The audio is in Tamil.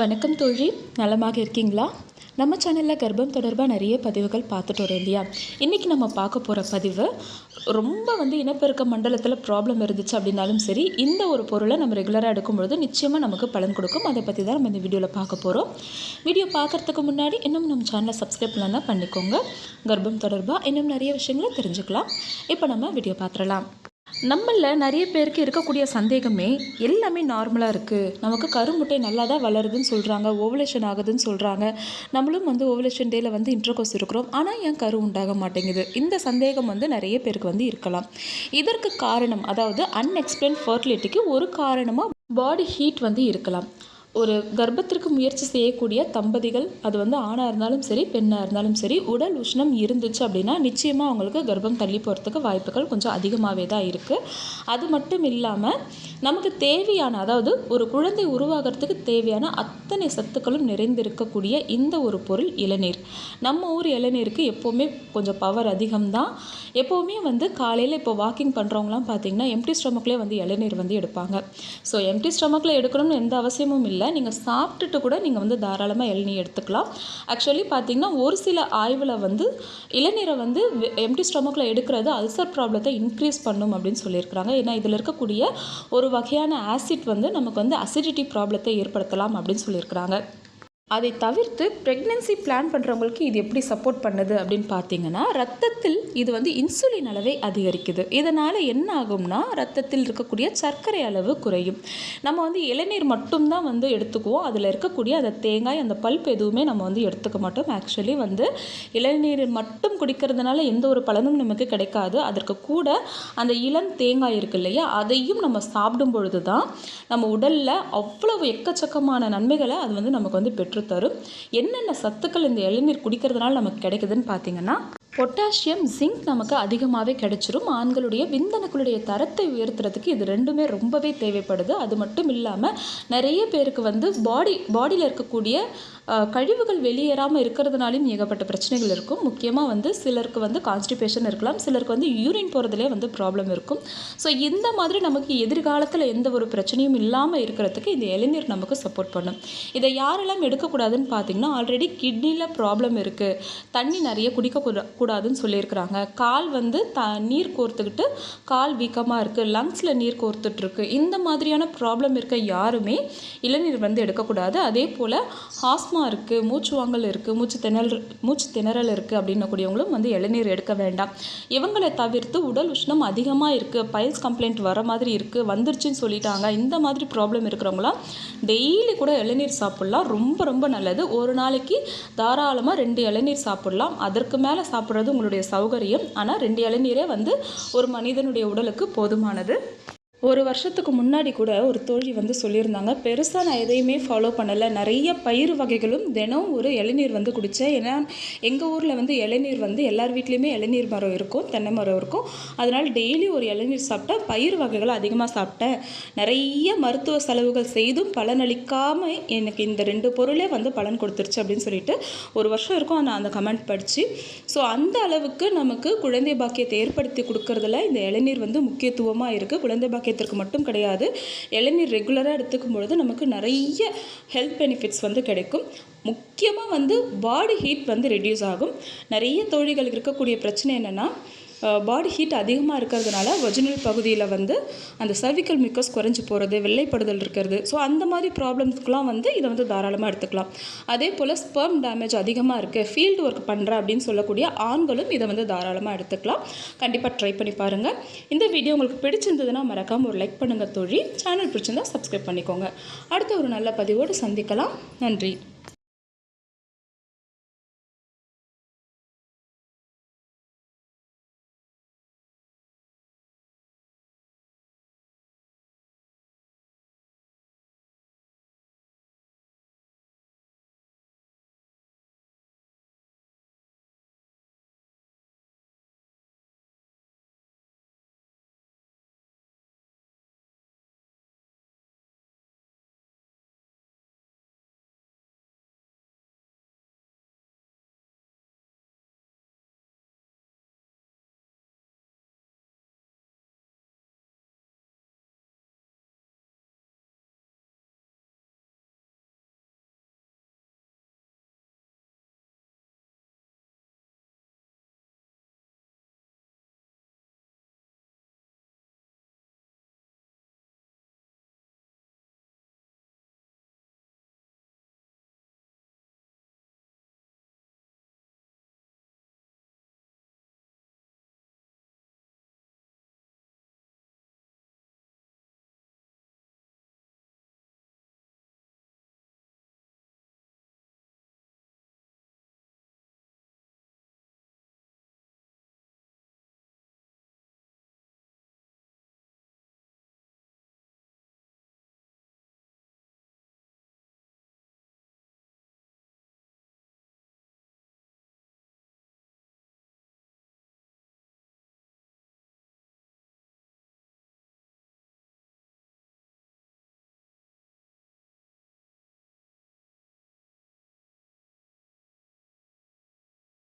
வணக்கம் தோழி. நலமாக இருக்கீங்களா? நம்ம சேனலில் கர்ப்பம் தொடர்பாக நிறைய பதிவுகள் பார்த்துட்டு வரோம் இல்லையா? இன்றைக்கி நம்ம பார்க்க போகிற பதிவு ரொம்ப வந்து இனப்பெருக்க மண்டலத்தில் ப்ராப்ளம் இருந்துச்சு அப்படின்னாலும் சரி இந்த ஒரு பொருளை நம்ம ரெகுலராக எடுக்கும்பொழுது நிச்சயமாக நமக்கு பலன் கொடுக்கும். அதை பற்றி தான் நம்ம இந்த வீடியோவில் பார்க்க போகிறோம் வீடியோ பார்க்குறதுக்கு முன்னாடி இன்னும் நம்ம சேனலை சப்ஸ்கிரைப் பண்ணலாம் பண்ணிக்கோங்க. கர்ப்பம் தொடர்பாக இன்னும் நிறைய விஷயங்களை தெரிஞ்சுக்கலாம். இப்போ நம்ம வீடியோ பார்த்துடலாம். நம்மளில் நிறைய பேருக்கு இருக்கக்கூடிய சந்தேகமே எல்லாமே நார்மலாக இருக்குது நமக்கு கருமுட்டை நல்லா தான் வளருதுன்னு சொல்கிறாங்க ஓவலேஷன் ஆகுதுன்னு சொல்கிறாங்க நம்மளும் வந்து ஓவலேஷன் டேயில் வந்து இன்ட்ரோகோஸ் இருக்கிறோம். ஆனால் ஏன் கரு உண்டாக மாட்டேங்குது? இந்த சந்தேகம் வந்து நிறைய பேருக்கு வந்து இருக்கலாம். இதற்கு காரணம் அதாவது அன்எக்ஸ்பிளைன் ஃபர்டிலிட்டிக்கு ஒரு காரணமாக பாடி ஹீட் வந்து இருக்கலாம். ஒரு கர்ப்பத்திற்கு முயற்சி செய்யக்கூடிய தம்பதிகள் அது வந்து ஆணாக இருந்தாலும் சரி பெண்ணாக இருந்தாலும் சரி உடல் உஷ்ணம் இருந்துச்சு அப்படின்னா நிச்சயமாக அவங்களுக்கு கர்ப்பம் தள்ளி போகிறதுக்கு வாய்ப்புகள் கொஞ்சம் அதிகமாகவே தான் இருக்குது அது மட்டும் இல்லாமல் நமக்கு தேவையான அதாவது ஒரு குழந்தை உருவாகிறதுக்கு தேவையான அத்தனை சத்துக்களும் நிறைந்திருக்கக்கூடிய இந்த ஒரு பொருள் இளநீர். நம்ம ஊர் இளநீருக்கு எப்போவுமே கொஞ்சம் பவர் அதிகம்தான் எப்போவுமே வந்து காலையில் இப்போ வாக்கிங் பண்ணுறவங்களாம் பார்த்திங்கன்னா எம்டி ஸ்டொமக்லேயே வந்து இளநீர் வந்து எடுப்பாங்க. ஸோ எம்டி ஸ்டொமக்கில் எடுக்கணும்னு எந்த அவசியமும் இல்லை. நீங்கள் சாப்பிட்டுட்டு கூட நீங்கள் வந்து தாராளமாக இளநீர் எடுத்துக்கலாம். ஆக்சுவலி பார்த்திங்கன்னா ஒரு சில ஆய்வில் வந்து இளநீரை வந்து எம்டி ஸ்டொமக்கில் எடுக்கிறது அல்சர் ப்ராப்ளத்தை இன்க்ரீஸ் பண்ணும் அப்படின்னு சொல்லியிருக்கிறாங்க. ஏன்னா இதில் இருக்கக்கூடிய ஒரு ஒரு வகையான ஆசிட் வந்து நமக்கு வந்து அசிடிட்டி ப்ராப்ளத்தை ஏற்படுத்தலாம் அப்படின்னு சொல்லியிருக்கிறாங்க. அதை தவிர்த்து ப்ரெக்னென்சி பிளான் பண்ணுறவங்களுக்கு இது எப்படி சப்போர்ட் பண்ணுது அப்படின்னு பார்த்தீங்கன்னா ரத்தத்தில் இது வந்து இன்சுலின் அளவை அதிகரிக்குது. இதனால் என்ன ஆகும்னா ரத்தத்தில் இருக்கக்கூடிய சர்க்கரை அளவு குறையும். நம்ம வந்து இளநீர் மட்டும்தான் வந்து எடுத்துக்குவோம். அதில் இருக்கக்கூடிய அந்த தேங்காய் அந்த பல்ப் எதுவுமே நம்ம வந்து எடுத்துக்க மாட்டோம். ஆக்சுவலி வந்து இளநீர் மட்டும் குடிக்கிறதுனால எந்த ஒரு பலனும் நமக்கு கிடைக்காது. அதற்கு கூட அந்த இளம் தேங்காய் இருக்கு இல்லையா அதையும் நம்ம சாப்பிடும் பொழுது தான் நம்ம உடலில் அவ்வளவு எக்கச்சக்கமான நன்மைகளை அது வந்து நமக்கு வந்து பெற்று பெற்றுத்தரும் என்னென்ன சத்துக்கள் இந்த இளநீர் குடிக்கிறதுனால நமக்கு கிடைக்குதுன்னு பார்த்தீங்கன்னா பொட்டாசியம் ஜிங்க் நமக்கு அதிகமாகவே கிடைச்சிரும். ஆண்களுடைய விந்தணுக்களுடைய தரத்தை உயர்த்துறதுக்கு இது ரெண்டுமே ரொம்பவே தேவைப்படுது. அது மட்டும் இல்லாமல் நிறைய பேருக்கு வந்து பாடி பாடியில் இருக்கக்கூடிய கழிவுகள் வெளியேறாமல் இருக்கிறதுனாலையும் ஏகப்பட்ட பிரச்சனைகள் இருக்கும். முக்கியமாக வந்து சிலருக்கு வந்து கான்ஸ்டிபேஷன் இருக்கலாம். சிலருக்கு வந்து யூரின் போகிறதுலே வந்து ப்ராப்ளம் இருக்கும். ஸோ இந்த மாதிரி நமக்கு எதிர்காலத்தில் எந்த ஒரு பிரச்சனையும் இல்லாமல் இருக்கிறதுக்கு இந்த இளநீர் நமக்கு சப்போர்ட் பண்ணும். இதை யாரெல்லாம் எடுக்கக்கூடாதுன்னு பார்த்தீங்கன்னா ஆல்ரெடி கிட்னியில் ப்ராப்ளம் இருக்குது தண்ணி நிறைய குடிக்க கூடாதுன்னு சொல்லியிருக்கிறாங்க. கால் வந்து த நீர் கோர்த்துக்கிட்டு கால் வீக்கமாக இருக்குது லங்ஸில் நீர் கோர்த்துட்ருக்கு. இந்த மாதிரியான ப்ராப்ளம் இருக்க யாருமே இளநீர் வந்து எடுக்கக்கூடாது. அதே போல் ஹாஸ்மா இருக்குது மூச்சு வாங்கல் இருக்குது மூச்சு திணறல் மூச்சு திணறல் இருக்குது அப்படின்னக்கூடியவங்களும் வந்து இளநீர் எடுக்க வேண்டாம். இவங்களை தவிர்த்து உடல் உஷ்ணம் அதிகமாக இருக்குது பைல்ஸ் கம்ப்ளைண்ட் வர மாதிரி இருக்குது வந்துருச்சுன்னு சொல்லிட்டாங்க இந்த மாதிரி ப்ராப்ளம் இருக்கிறவங்களாம் டெய்லி கூட இளநீர் சாப்பிட்லாம் ரொம்ப ரொம்ப நல்லது. ஒரு நாளைக்கு தாராளமாக ரெண்டு இளநீர் சாப்பிட்லாம். அதற்கு மேலே சாப்பிட்றது உங்களுடைய சௌகரியம். ஆனால் ரெண்டு இளநீரே வந்து ஒரு மனிதனுடைய உடலுக்கு போதுமானது. ஒரு வருஷத்துக்கு முன்னாடி கூட ஒரு தோழி வந்து சொல்லியிருந்தாங்க பெருசாக நான் எதையுமே ஃபாலோ பண்ணலை. நிறைய பயிர் வகைகளும் தினம் ஒரு இளநீர் வந்து குடித்தேன் ஏன்னா எங்கள் ஊரில் வந்து இளநீர் வந்து எல்லார் வீட்லேயுமே இளநீர் மரம் இருக்கும் தென்னை மரம் இருக்கும். அதனால் டெய்லி ஒரு இளநீர் சாப்பிட்டா பயிர் வகைகளை அதிகமாக சாப்பிட்டேன். நிறைய மருத்துவ செலவுகள் செய்தும் பலனளிக்காமல் எனக்கு இந்த ரெண்டு பொருளே வந்து பலன் கொடுத்துருச்சு அப்படின்னு சொல்லிட்டு ஒரு வருஷம் இருக்கும். நான் அந்த கமெண்ட் படித்து ஸோ அந்த அளவுக்கு நமக்கு குழந்தை பாக்கியத்தை ஏற்படுத்தி கொடுக்கறதுல இந்த இளநீர் வந்து முக்கியத்துவமாக இருக்குது குழந்தை பாக்கிய ஆரோக்கியத்திற்கு மட்டும் கிடையாது இளநீர் ரெகுலராக எடுத்துக்கும் பொழுது நமக்கு நிறைய ஹெல்த் பெனிஃபிட்ஸ் வந்து கிடைக்கும். முக்கியமாக வந்து பாடி ஹீட் வந்து ரெடியூஸ் ஆகும். நிறைய தோழிகளுக்கு இருக்கக்கூடிய பிரச்சனை என்னென்னா பாடி ஹீட் அதிகமாக இருக்கிறதுனால ஒரிஜினல் பகுதியில் வந்து அந்த சர்விக்கல் மிக்கஸ் குறைஞ்சி போகிறது வெள்ளைப்படுதல் இருக்கிறது. ஸோ அந்த மாதிரி ப்ராப்ளம்ஸ்க்குலாம் வந்து இதை வந்து தாராளமாக எடுத்துக்கலாம். அதே போல் ஸ்பெர்ம் டேமேஜ் அதிகமாக இருக்குது ஃபீல்டு ஒர்க் பண்ணுறேன் அப்படின்னு சொல்லக்கூடிய ஆண்களும் இதை வந்து தாராளமாக எடுத்துக்கலாம். கண்டிப்பாக ட்ரை பண்ணி பாருங்கள் இந்த வீடியோ உங்களுக்கு பிடிச்சிருந்ததுன்னா மறக்காமல் ஒரு லைக் பண்ணுங்கள் தோழி. சேனல் பிடிச்சிருந்தால் சப்ஸ்கிரைப் பண்ணிக்கோங்க. அடுத்த ஒரு நல்ல பதிவோடு சந்திக்கலாம். நன்றி.